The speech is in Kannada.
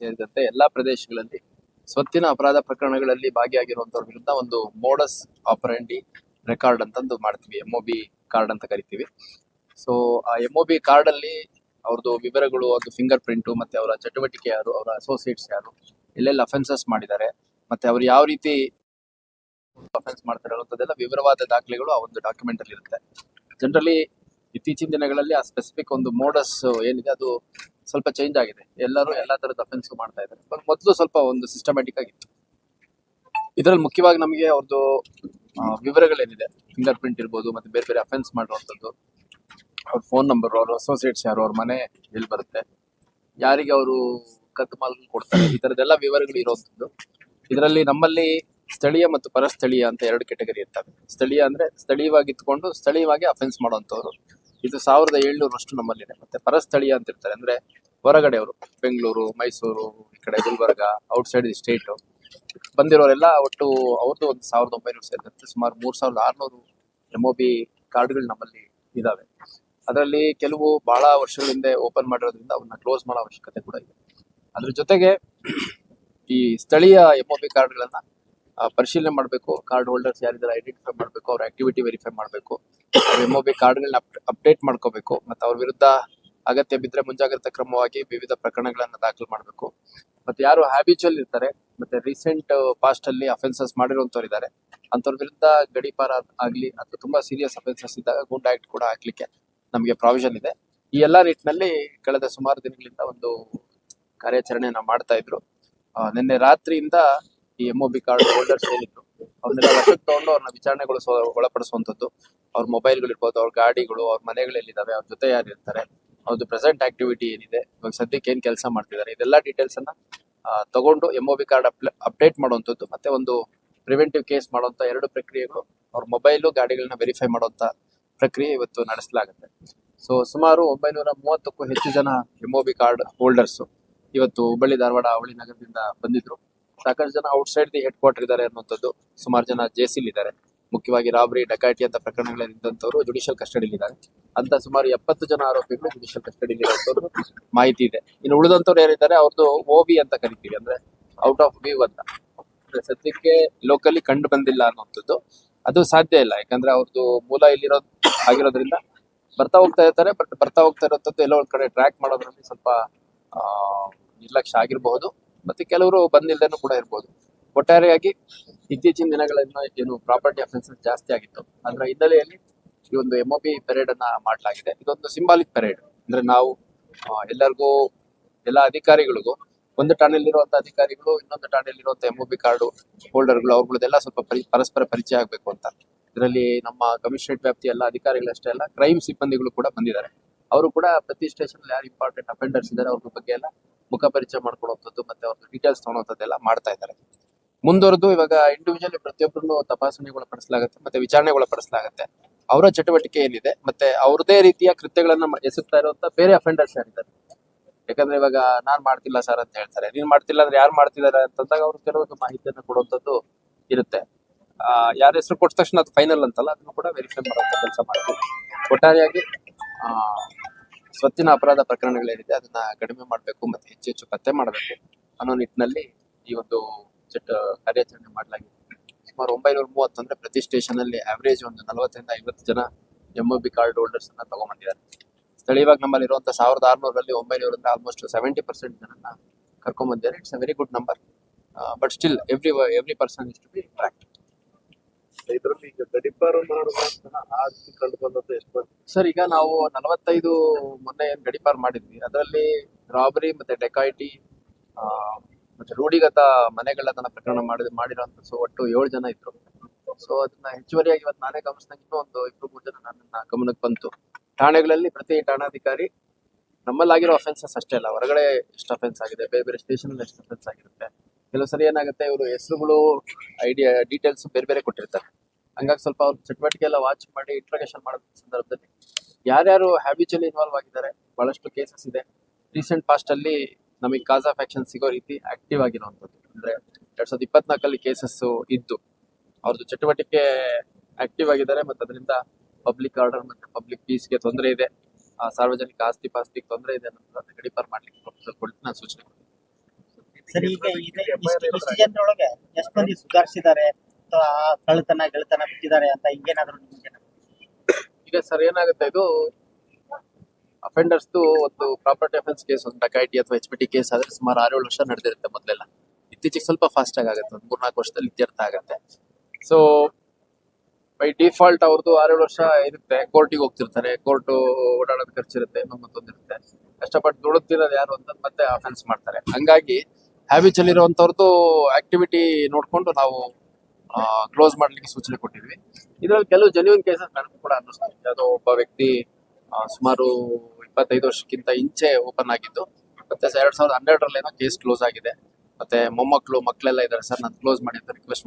ಸೇರಿದಂತೆ ಎಲ್ಲಾ ಪ್ರದೇಶಗಳಲ್ಲಿ ಸ್ವತ್ತಿನ ಅಪರಾಧ ಪ್ರಕರಣಗಳಲ್ಲಿ ಭಾಗಿಯಾಗಿರುವಂತವ್ರ ವಿರುದ್ಧ ಒಂದು ಮೋಡಸ್ ಆಪರೇಂಡಿ ರೆಕಾರ್ಡ್ ಅಂತಂದು ಮಾಡ್ತೀವಿ ಎಂ ಬಿ ಕಾರ್ಡ್ ಅಂತ ಕರಿತೀವಿ. ಸೊ ಆ ಎಂ ಬಿ ಕಾರ್ಡ್ ಅಲ್ಲಿ ಅವ್ರದ್ದು ವಿವರಗಳು ಅದು ಫಿಂಗರ್ ಪ್ರಿಂಟು ಮತ್ತೆ ಅವರ ಚಟುವಟಿಕೆ ಯಾರು, ಅವರ ಅಸೋಸಿಯೇಟ್ಸ್ ಯಾರು, ಎಲ್ಲೆಲ್ಲಿ ಅಫೆನ್ಸಸ್ ಮಾಡಿದ್ದಾರೆ, ಮತ್ತೆ ಅವ್ರು ಯಾವ ರೀತಿ ಅಫೆನ್ಸ್ ಮಾಡ್ತಾರೆ ಅನ್ನೋದೆಲ್ಲ ವಿವರವಾದ ದಾಖಲೆಗಳು ಆ ಒಂದು ಡಾಕ್ಯುಮೆಂಟ್ ಅಲ್ಲಿ ಇರುತ್ತೆ. ಜನರಲಿ ಇತ್ತೀಚಿನ ದಿನಗಳಲ್ಲಿ ಆ ಸ್ಪೆಸಿಫಿಕ್ ಒಂದು ಮೋಡಸ್ ಏನಿದೆ, ಅದು ಸ್ವಲ್ಪ ಚೇಂಜ್ ಆಗಿದೆ. ಎಲ್ಲರೂ ಎಲ್ಲ ತರದ ಅಫೆನ್ಸ್ ಮಾಡ್ತಾ ಇದ್ದಾರೆ. ಬಟ್ ಮೊದಲು ಸ್ವಲ್ಪ ಒಂದು ಸಿಸ್ಟಮ್ಯಾಟಿಕ್ ಆಗಿತ್ತು. ಇದರಲ್ಲಿ ಮುಖ್ಯವಾಗಿ ನಮಗೆ ಅವ್ರದ್ದು ವಿವರಗಳೇನಿದೆ. ಫಿಂಗರ್ ಪ್ರಿಂಟ್ ಇರ್ಬೋದು, ಮತ್ತೆ ಬೇರೆ ಬೇರೆ ಅಫೆನ್ಸ್ ಮಾಡುವಂಥದ್ದು. ಅವ್ರ ಫೋನ್ ನಂಬರ್ ಅವ್ರ ಅಸೋಸಿಯೇಟ್ಸ್ ಯಾರು, ಅವ್ರ ಮನೆ ಎಲ್ಲಿ ಬರುತ್ತೆ. ಯಾರಿಗೆ ಅವರು ಕತ್ತು ಮಾಲ್ ಕೊಡ್ತಾರೆ. ಈ ತರದೆಲ್ಲ ವಿವರಗಳು ಇರುವಂಥದ್ದು. ಇದರಲ್ಲಿ ನಮ್ಮಲ್ಲಿ ಸ್ಥಳೀಯ ಮತ್ತು ಪರಸ್ಥಳೀಯ ಅಂತ ಎರಡು ಕೆಟಗರಿ ಇರ್ತವೆ ಸ್ಥಳೀಯ ಅಂದ್ರೆ ಸ್ಥಳೀಯವಾಗಿ ಇತ್ಕೊಂಡು ಸ್ಥಳೀಯವಾಗಿ ಅಫೆನ್ಸ್ ಮಾಡುವಂತವ್ರು ಇದು ಸಾವಿರದ ಏಳ್ನೂರಷ್ಟು ನಮ್ಮಲ್ಲಿದೆ. ಮತ್ತೆ ಪರಸ್ಥಳೀಯ ಅಂತ ಇರ್ತಾರೆ ಅಂದ್ರೆ ಹೊರಗಡೆಯವರು, ಬೆಂಗಳೂರು, ಮೈಸೂರು, ಈ ಕಡೆ ಗುಲ್ಬರ್ಗ ಔಟ್ಸೈಡ್ ದಿ ಸ್ಟೇಟ್ ಬಂದಿರೋರೆಲ್ಲ ಒಟ್ಟು ಅವ್ರದ್ದು ಒಂದು ಸಾವಿರದ ಒಂಬೈನೂರು ಸೇರಿದಂತೆ ಸುಮಾರು ಮೂರ್ ಸಾವಿರದ ಆರ್ನೂರು ಎಂ ಒ ಬಿ ಕಾರ್ಡ್ಗಳು ನಮ್ಮಲ್ಲಿ ಇದಾವೆ. ಅದರಲ್ಲಿ ಕೆಲವು ಬಹಳ ವರ್ಷಗಳ ಹಿಂದೆ ಓಪನ್ ಮಾಡಿರೋದ್ರಿಂದ ಅವನ್ನ ಕ್ಲೋಸ್ ಮಾಡೋ ಅವಶ್ಯಕತೆ ಕೂಡ ಇದೆ. ಅದ್ರ ಜೊತೆಗೆ ಈ ಸ್ಥಳೀಯ ಎಂ ಒ ಬಿ ಕಾರ್ಡ್ಗಳನ್ನ ಪರಿಶೀಲನೆ ಮಾಡಬೇಕು. ಕಾರ್ಡ್ ಹೋಲ್ಡರ್ಸ್ ಯಾರಿದ್ದಾರೆ ಐಡೆಂಟಿಫೈ ಮಾಡಬೇಕು, ಅವ್ರ ಆಕ್ಟಿವಿಟಿ ವೆರಿಫೈ ಮಾಡಬೇಕು. ಎಂ ಒ ಬಿ ಕಾರ್ಡ್ಗಳನ್ನ ಅಪ್ಡೇಟ್ ಮಾಡ್ಕೋಬೇಕು. ಮತ್ತೆ ಅವ್ರ ವಿರುದ್ಧ ಅಗತ್ಯ ಬಿದ್ದರೆ ಮುಂಜಾಗ್ರತಾ ಕ್ರಮವಾಗಿ ವಿವಿಧ ಪ್ರಕರಣಗಳನ್ನ ದಾಖಲು ಮಾಡಬೇಕು. ಮತ್ತೆ ಯಾರು ಹ್ಯಾಬಿಚುವಲ್ ಇರ್ತಾರೆ, ಮತ್ತೆ ರೀಸೆಂಟ್ ಪಾಸ್ಟ್ ಅಲ್ಲಿ ಅಫೆನ್ಸಸ್ ಮಾಡಿರುವಂತವ್ರು ಇದ್ದಾರೆ ಅಂತವ್ರ ವಿರುದ್ಧ ಗಡೀಪಾರ ಆಗ್ಲಿ ಅಥವಾ ತುಂಬಾ ಸೀರಿಯಸ್ ಅಫೆನ್ಸಸ್ ಇದ್ದಾಗ ಗುಂಡ್ ಆಕ್ಟ್ ಕೂಡ ಹಾಕ್ಲಿಕ್ಕೆ ನಮಗೆ ಪ್ರಾವಿಷನ್ ಇದೆ. ಈ ಎಲ್ಲಾ ನಿಟ್ಟಿನಲ್ಲಿ ಕಳೆದ ಸುಮಾರು ದಿನಗಳಿಂದ ಒಂದು ಕಾರ್ಯಾಚರಣೆಯನ್ನು ಮಾಡ್ತಾ ಇದ್ರು. ನಿನ್ನೆ ರಾತ್ರಿಯಿಂದ ಈ ಎಂ ಬಿ ಕಾರ್ಡ್ ಹೋಲ್ಡರ್ಸ್ ಏನಿದ್ರು ಅವ್ರನ್ನೆಲ್ಲ ವಶಕ್ಕೆ ತಗೊಂಡು ಅವ್ರನ್ನ ವಿಚಾರಣೆಗೊಳಿಸೋ ಒಳಪಡಿಸುವಂತದ್ದು ಅವ್ರ ಮೊಬೈಲ್ಗಳು ಇರ್ಬೋದು ಅವ್ರ ಗಾಡಿಗಳು, ಅವ್ರ ಮನೆಗಳೆಲ್ಲಿದ್ದಾವೆ ಅವ್ರ ಜೊತೆ ಯಾರು ಇರ್ತಾರೆ ಅವ್ರದ್ದು ಪ್ರೆಸೆಂಟ್ ಆಕ್ಟಿವಿಟಿ ಏನಿದೆ, ಇವಾಗ ಸದ್ಯಕ್ಕೆ ಏನು ಕೆಲಸ ಮಾಡ್ತಿದ್ದಾರೆ, ಇದೆಲ್ಲ ಡೀಟೇಲ್ಸ್ ಅನ್ನ ತಗೊಂಡು ಎಂ ಬಿ ಕಾರ್ಡ್ ಅಪ್ಡೇಟ್ ಮಾಡುವಂಥದ್ದು, ಮತ್ತೆ ಒಂದು ಪ್ರಿವೆಂಟಿವ್ ಕೇಸ್ ಮಾಡುವಂಥ ಎರಡು ಪ್ರಕ್ರಿಯೆಗಳು ಅವ್ರ ಮೊಬೈಲು ಗಾಡಿಗಳನ್ನ ವೆರಿಫೈ ಮಾಡುವಂಥ ಪ್ರಕ್ರಿಯೆ ಇವತ್ತು ನಡೆಸಲಾಗುತ್ತೆ. ಸೊ ಸುಮಾರು ಒಂಬೈನೂರ ಮೂವತ್ತಕ್ಕೂ ಹೆಚ್ಚು ಜನ ಎಂ ಬಿ ಕಾರ್ಡ್ ಹೋಲ್ಡರ್ಸ್ ಇವತ್ತು ಹುಬ್ಬಳ್ಳಿ, ಧಾರವಾಡ ಅವಳಿ ನಗರದಿಂದ ಬಂದಿದ್ರು. ಸಾಕಷ್ಟು ಜನ ಔಟ್ಸೈಡ್ ದಿ ಹೆಡ್ ಕ್ವಾರ್ಟರ್ ಇದ್ದಾರೆ ಅನ್ನುವಂಥದ್ದು ಸುಮಾರು ಜನ ಜೇಸಿಲ್ ಇದ್ದಾರೆ. ಮುಖ್ಯವಾಗಿ ರಾಬರಿ ಡಕಾಯಿಟಿ ಅಂತ ಪ್ರಕರಣಗಳಲ್ಲಿ ಇದ್ದಂಥವ್ರು ಜುಡಿಷಿಯಲ್ ಕಸ್ಟಡಿಲಿ ಇದ್ದಾರೆ. ಅಂತ ಸುಮಾರು ಎಪ್ಪತ್ತು ಜನ ಆರೋಪಿಗಳು ಜುಡಿಷಿಯಲ್ ಕಸ್ಟಡಿಲಿ ಇರುವಂಥವ್ರು ಮಾಹಿತಿ ಇದೆ. ಇನ್ನು ಉಳಿದಂಥವ್ರು ಯಾರಿದ್ದಾರೆ ಅವ್ರದ್ದು ಓವಿ ಅಂತ ಕರಿತೀವಿ, ಅಂದ್ರೆ ಔಟ್ ಆಫ್ ವ್ಯೂ ಅಂತ. ಸದ್ಯಕ್ಕೆ ಲೋಕಲಿ ಕಂಡು ಬಂದಿಲ್ಲ ಅನ್ನುವಂಥದ್ದು ಅದು ಸಾಧ್ಯ ಇಲ್ಲ. ಯಾಕಂದ್ರೆ ಅವ್ರದ್ದು ಮೂಲ ಇಲ್ಲಿರೋ ಆಗಿರೋದ್ರಿಂದ ಬರ್ತಾ ಹೋಗ್ತಾ ಇರ್ತಾರೆ ಬಟ್ ಬರ್ತಾ ಹೋಗ್ತಾ ಇರೋಂಥದ್ದು ಎಲ್ಲ ಒಂದ್ ಕಡೆ ಟ್ರ್ಯಾಕ್ ಮಾಡೋದ್ರಲ್ಲಿ ಸ್ವಲ್ಪ ನಿರ್ಲಕ್ಷ್ಯ ಆಗಿರಬಹುದು. ಮತ್ತೆ ಕೆಲವರು ಬಂದಿಲ್ದೇನೂ ಕೂಡ ಇರ್ಬೋದು. ಒಟ್ಟಾರೆಯಾಗಿ ಇತ್ತೀಚಿನ ದಿನಗಳಿಂದ ಏನು ಪ್ರಾಪರ್ಟಿ ಅಫೆನ್ಸಸ್ ಜಾಸ್ತಿ ಆಗಿತ್ತು. ಅದರ ಹಿನ್ನೆಲೆಯಲ್ಲಿ ಈ ಒಂದು ಎಂ ಒ ಬಿ ಪೆರೇಡ್ ಅನ್ನ ಮಾಡಲಾಗಿದೆ. ಇದೊಂದು ಸಿಂಬಾಲಿಕ್ ಪೆರೇಡ್ ಅಂದ್ರೆ ನಾವು ಎಲ್ಲರಿಗೂ, ಎಲ್ಲ ಅಧಿಕಾರಿಗಳಿಗೂ, ಒಂದು ಠಾಣೆಯಲ್ಲಿರುವಂತ ಅಧಿಕಾರಿಗಳು, ಇನ್ನೊಂದು ಠಾಣೆಯಲ್ಲಿರುವಂತ ಎಂ ಒ ಬಿ ಕಾರ್ಡ್ ಹೋಲ್ಡರ್ಗಳು ಅವ್ರಗಳದೆಲ್ಲ ಸ್ವಲ್ಪ ಪರಿ, ಪರಸ್ಪರ ಪರಿಚಯ ಆಗಬೇಕು ಅಂತ. ಇದರಲ್ಲಿ ನಮ್ಮ ಕಮಿಷನರೇಟ್ ವ್ಯಾಪ್ತಿಯ ಎಲ್ಲ ಅಧಿಕಾರಿಗಳಷ್ಟೇ ಅಲ್ಲ ಕ್ರೈಮ್ ಸಿಬ್ಬಂದಿಗಳು ಕೂಡ ಬಂದಿದ್ದಾರೆ. ಅವರು ಕೂಡ ಪ್ರತಿ ಸ್ಟೇಷನ್ ಯಾರು ಇಂಪಾರ್ಟೆಂಟ್ ಅಫೆಂಡರ್ಸ್ ಇದ್ದಾರೆ, ಅವ್ರ ಬಗ್ಗೆ ಎಲ್ಲ ಮುಖ ಪರಿಚಯ ಮಾಡ್ಕೊಳ್ಳುವಂಥದ್ದು ಮತ್ತೆ ಅವ್ರ ಡೀಟೇಲ್ಸ್ ತಗೊಳ್ಳೋಂಥದ್ದೆಲ್ಲ ಮಾಡ್ತಾ ಇದ್ದಾರೆ. ಮುಂದುವರೆದು ಇವಾಗ ಇಂಡಿವಿಜುವಲಿ ಪ್ರತಿಯೊಬ್ಬರನ್ನು ತಪಾಸಣೆಗೊಳಪಡಿಸಲಾಗುತ್ತೆ ಮತ್ತೆ ವಿಚಾರಣೆಗೊಳಪಡಿಸಲಾಗುತ್ತೆ ಅವರ ಚಟುವಟಿಕೆ ಏನಿದೆ ಮತ್ತೆ ಅವ್ರದೇ ರೀತಿಯ ಕೃತ್ಯಗಳನ್ನ ಎಸಗ್ತಾ ಇರುವಂತ ಬೇರೆ ಅಫೆಂಡರ್ಸ್ ಯಾರಿದ್ದಾರೆ. ಯಾಕಂದ್ರೆ ಇವಾಗ ನಾನ್ ಮಾಡ್ತಿಲ್ಲ ಸರ್ ಅಂತ ಹೇಳ್ತಾರೆ. ನೀನ್ ಮಾಡ್ತಿಲ್ಲ ಅಂದ್ರೆ ಯಾರು ಮಾಡ್ತಿದ್ದಾರೆ ಅಂತಂದಾಗ ಅವ್ರು ಕೆಲವೊಂದು ಮಾಹಿತಿಯನ್ನು ಕೊಡುವಂಥದ್ದು ಇರುತ್ತೆ. ಆ, ಯಾರ ಹೆಸರು ಕೊಟ್ಟ ತಕ್ಷಣ ಅದು ಫೈನಲ್ ಅಂತಲ್ಲ ಅದನ್ನು ಕೂಡ ವೆರಿಫೈ ಮಾಡುವಂತ ಕೆಲಸ ಮಾಡ್ತೀವಿ. ಒಟ್ಟಾರೆಯಾಗಿ ಆ, ಸ್ವತ್ತಿನ ಅಪರಾಧ ಪ್ರಕರಣಗಳೇನಿದೆ ಅದನ್ನ ಕಡಿಮೆ ಮಾಡಬೇಕು ಮತ್ತೆ ಹೆಚ್ಚು ಹೆಚ್ಚು ಪತ್ತೆ ಮಾಡಬೇಕು ಅನ್ನೋ ನಿಟ್ಟಿನಲ್ಲಿ ಈ ಒಂದು ಚಟ ಕಾರ್ಯಾಚರಣೆ ಮಾಡಲಾಗಿದೆ. ಸುಮಾರು ಒಂಬೈನೂರ ಮೂವತ್ತು ಅಂದ್ರೆ ಪ್ರತಿ ಸ್ಟೇಷನ್ ಅಲ್ಲಿ ಆವರೇಜ್ ಒಂದು ನಲವತ್ತರಿಂದ ಐವತ್ತು ಜನ ಎಂಒ ಬಿ ಕಾರ್ಡ್ ಹೋಲ್ಡರ್ಸ್ ಅನ್ನ ತಗೊಂಡ್ಬಂದಿದ್ದಾರೆ. ಸ್ಥಳೀಯವಾಗಿ ನಮ್ಮಲ್ಲಿ ಇರುವಂತ ಸಾವಿರದ ಆರ್ನೂರಲ್ಲಿ ಒಂಬೈನೂರಿಂದ ಆಲ್ಮೋಸ್ಟ್ ಸೆವೆಂಟಿ ಪರ್ಸೆಂಟ್ ಜನನ್ನ ಕರ್ಕೊಂಡ್ ಬಂದಿದ್ದಾರೆ it's a very good number but still every every person is to be tracked ಇದರಲ್ಲಿ ಈಗ ಗಡಿಪಾರ ಮಾಡುವಂತಹ ಆಸ್ತಿ ಕಂಡು ಬಂದದ್ದು? ಸರ್, ಈಗ ನಾವು ನಲವತ್ತೈದು ಮೊನ್ನೆ ಏನ್ ಗಡಿಪಾರು ಮಾಡಿದ್ವಿ. ಅದರಲ್ಲಿ ರಾಬರಿ ಮತ್ತೆ ಡೆಕಾಯಿಟಿ ಮತ್ತೆ ರೂಢಿಗತ ಮನೆಗಳನ್ನ ಪ್ರಕರಣ ಮಾಡಿದ ಮಾಡಿರೋಂಥ ಸೊ ಒಟ್ಟು ಏಳು ಜನ ಇದ್ರು. ಸೊ ಅದನ್ನ ಹೆಚ್ಚುವರಿಯಾಗಿ ಇವತ್ತು ನಾನೇ ಗಮನಿಸಿದಂಗೆ ಇನ್ನೂ ಒಂದು ಇಬ್ರು, ಮೂರು ಜನ ನನ್ನ ಗಮನಕ್ಕೆ ಬಂತು. ಠಾಣೆಗಳಲ್ಲಿ ಪ್ರತಿ ಠಾಣಾಧಿಕಾರಿ ನಮ್ಮಲ್ಲಾಗಿರೋ ಅಫೆನ್ಸಸ್ ಅಷ್ಟೇ ಅಲ್ಲ, ಹೊರಗಡೆ ಎಷ್ಟು ಅಫೆನ್ಸ್ ಆಗಿದೆ, ಬೇರೆ ಬೇರೆ ಸ್ಟೇಷನ್ ಎಷ್ಟು ಅಫೆನ್ಸ್ ಆಗಿರುತ್ತೆ. ಕೆಲವು ಸರಿ ಏನಾಗುತ್ತೆ, ಇವರು ಹೆಸರುಗಳು ಐಡಿಯಾ ಡೀಟೇಲ್ಸ್ ಬೇರೆ ಬೇರೆ ಕೊಟ್ಟಿರ್ತಾರೆ. ಹಂಗಾಗಿ ಸ್ವಲ್ಪ ಅವ್ರ ಚಟುವಟಿಕೆ ಎಲ್ಲ ವಾಚ್ ಮಾಡಿ ಇಂಟ್ರಗೇಷನ್ ಮಾಡೋ ಸಂದರ್ಭದಲ್ಲಿ ಯಾರ್ಯಾರು ಹ್ಯಾಬಿಚುಲಿ ಇನ್ವಾಲ್ವ್ ಆಗಿದ್ದಾರೆ ಬಹಳಷ್ಟು ಕೇಸಸ್ ಇದೆ. ರೀಸೆಂಟ್ ಪಾಸ್ಟ್ ಅಲ್ಲಿ ನಮಗೆ ಕಾಸ್ ಆಫ್ ಆಕ್ಷನ್ ಸಿಗೋ ರೀತಿ ಆಕ್ಟಿವ್ ಆಗಿರುವಂಥದ್ದು. ಅಂದ್ರೆ ಎರಡ್ ಸಾವಿರದ ಇಪ್ಪತ್ನಾಲ್ಕಲ್ಲಿ ಕೇಸಸ್ ಇದ್ದು ಅವ್ರದ್ದು ಚಟುವಟಿಕೆ ಆಕ್ಟಿವ್ ಆಗಿದ್ದಾರೆ ಮತ್ತೆ ಅದರಿಂದ ಪಬ್ಲಿಕ್ ಆರ್ಡರ್ ಮತ್ತೆ ಪಬ್ಲಿಕ್ ಪೀಸ್ಗೆ ತೊಂದರೆ ಇದೆ. ಆ ಸಾರ್ವಜನಿಕ ಆಸ್ತಿ ಪಾಸ್ತಿಗೆ ತೊಂದರೆ ಇದೆ ಅನ್ನೋದನ್ನ ಗಡಿಪಾರ್ ಮಾಡ್ಲಿಕ್ಕೆ ಪ್ರೊಫೆಸರ್ ಕೊಟ್ಟು ನಾನು ಸೂಚನೆ ಕೊಡ್ತೀನಿ. ಸರ್ ಈಗ ಇದೆ ಇಷ್ಟು ಇಷ್ಟು ಜನರೊಳಗೆ ಎಷ್ಟು ಮಂದಿ ಸುಧಾರಿಸಿದ್ದಾರೆ? ಕಳ್ತನ ಗೆಳತನ ಬಿಟ್ಟಿದ್ದಾರೆ ಅಂತ ಹಿಂಗೇನಾದ್ರು ಈಗ ಸರ್ ಏನಾಗುತ್ತೆ ಇದು ಅಫೆಂಡರ್ಸ್ದು ಒಂದು ಪ್ರಾಪರ್ಟಿ ಅಫೆನ್ಸ್ ಕೇಸ್ ಒಂದು ಡಕಾಯಿಟಿ ಅಥವಾ ಎಚ್ ಪಿ ಟಿ ಕೇಸ್ ಆದ್ರೆ ಸುಮಾರು ಆರೇಳು ವರ್ಷ ನಡೆದಿರುತ್ತೆ ಮೊದಲೆಲ್ಲ. ಇತ್ತೀಚೆಗೆ ಸ್ವಲ್ಪ ಫಾಸ್ಟ್ ಆಗಿ ಆಗುತ್ತೆ, ಒಂದು ಮೂರ್ನಾಲ್ಕು ವರ್ಷದಲ್ಲಿ ಇತ್ಯರ್ಥ ಆಗುತ್ತೆ. ಸೊ ಬೈ ಡಿಫಾಲ್ಟ್ ಅವ್ರದ್ದು ಆರೇಳು ವರ್ಷ ಇರುತ್ತೆ ಕೋರ್ಟಿಗೆ ಹೋಗ್ತಿರ್ತಾರೆ ಕೋರ್ಟ್ ಓಡಾಡೋದು ಖರ್ಚಿರುತ್ತೆ ಮತ್ತೊಂದಿರುತ್ತೆ ಕಷ್ಟಪಟ್ಟು ದುಡುತ್ತಿರೋದು ಯಾರು ಅಂತ ಮತ್ತೆ ಅಫೆನ್ಸ್ ಮಾಡ್ತಾರೆ. ಹಂಗಾಗಿ ಹ್ಯಾಬಿಚಲ್ಲಿರುವಂಥವ್ರದ್ದು ಆಕ್ಟಿವಿಟಿ ನೋಡ್ಕೊಂಡು ನಾವು ಕ್ಲೋಸ್ ಮಾಡ್ಲಿಕ್ಕೆ ಸೂಚನೆ ಕೊಟ್ಟಿದ್ವಿ. ಇದರಲ್ಲಿ ಕೆಲವು ಜೆನ್ಯೂನ್ ಕೇಸಸ್ ನನಗೂ ಕೂಡ ಅನ್ನಿಸ್ತಿದೆ ಅದು ಒಬ್ಬ ವ್ಯಕ್ತಿ ಸುಮಾರು ಇಪ್ಪತ್ತೈದು ವರ್ಷಕ್ಕಿಂತ ಇಂಚೆ ಓಪನ್ ಆಗಿದ್ದು, ಮತ್ತೆ ಎರಡ್ ಸಾವಿರದ ಹನ್ನೆರಡರಲ್ಲಿ ಏನೋ ಕೇಸ್ ಕ್ಲೋಸ್ ಆಗಿದೆ. ಮತ್ತೆ ಮೊಮ್ಮಕ್ಕಳು ಮಕ್ಕಳೆಲ್ಲ ಇದ್ದಾರೆ ಸರ್, ನಾನು ಕ್ಲೋಸ್ ಮಾಡಿ ಅಂತ ರಿಕ್ವೆಸ್ಟ್